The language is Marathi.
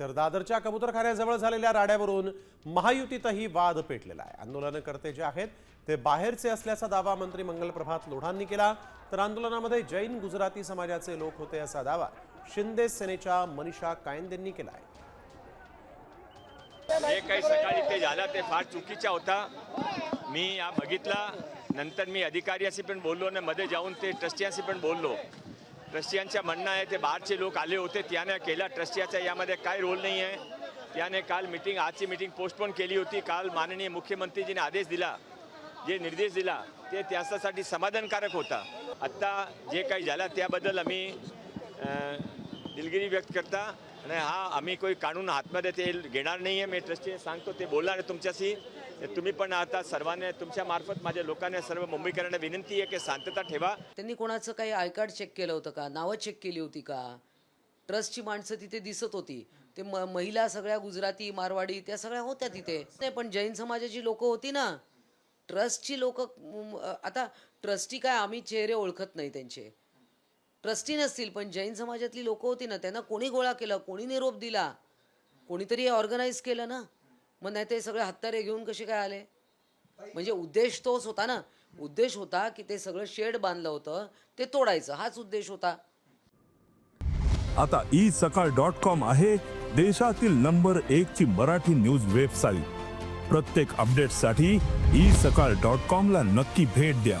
तर दादरच्या कबुतरखान्याजवळ झालेल्या राड्यावरून महायुतीतही वाद पेटलेला आहे. आंदोलनकर्ते जे आहेत ते बाहेरचे असल्याचा दावा मंत्री मंगलप्रभात लोढांनी केला. तर आंदोलनामध्ये जैन गुजराती समाजाचे लोक होते असा दावा शिंदे सेनेच्या मनीषा कायंदेंनी केला आहे. जे काही सकाळी ते झाला ते फार चुकीचा होता. मी या बघितला. नंतर मी अधिकाऱ्याशी पण बोललो आणि मध्ये जाऊन ते ट्रस्टियांशी पण बोललो. ट्रस्टियांचं म्हणणं आहे ते बाहेरचे लोक आले होते त्याने केला. ट्रस्टियाचा यामध्ये काय रोल नाही आहे. त्याने काल मिटिंग आजची मिटिंग पोस्टपोन केली होती. काल माननीय मुख्यमंत्रीजीने आदेश दिला. जे निर्देश दिला ते त्याच्यासाठी समाधानकारक होता. आत्ता जे काही झालं त्याबद्दल आम्ही दिलगिरी व्यक्त करता आणि हा आम्ही काही कानून हातमध्ये ते घेणार नाही आहे मी ट्रस्टी सांगतो ते बोलणार आहे तुमच्याशी. तुम्ही पण आता सर्वांनी तुमच्या मार्फत माझ्या लोकांना सर्व मुंबईकरांना विनंती आहे की शांतता ठेवा. त्यांनी कोणाचं काही आय कार्ड चेक केलं होतं का? नावं चेक केली होती का? ट्रस्टची माणसं तिथे दिसत होती. ते म महिला सगळ्या गुजराती मारवाडी त्या सगळ्या होत्या तिथे. नाही पण जैन समाजाची लोक होती ना. ट्रस्टची लोक आता ट्रस्टी काय आम्ही चेहरे ओळखत नाही त्यांचे. ट्रस्टी नसतील पण जैन समाजातली लोक होती ना त्यांना कोणी गोळा केलं कोणी निरोप दिला कोणीतरी ऑर्गनाईज केलं ना मग नाही ते सगळे हत्यारे घेऊन कसे काय आले? म्हणजे उद्देश तोच होता ना. उद्देश होता की ते सगळं शेड बांधलं होतं ते तोडायचं हाच उद्देश होता. आता ई सकाळ डॉट कॉम आहे देशातील नंबर एक ची मराठी न्यूज वेबसाईट. प्रत्येक अपडेटसाठी ई सकाळ डॉट कॉम ला नक्की भेट द्या.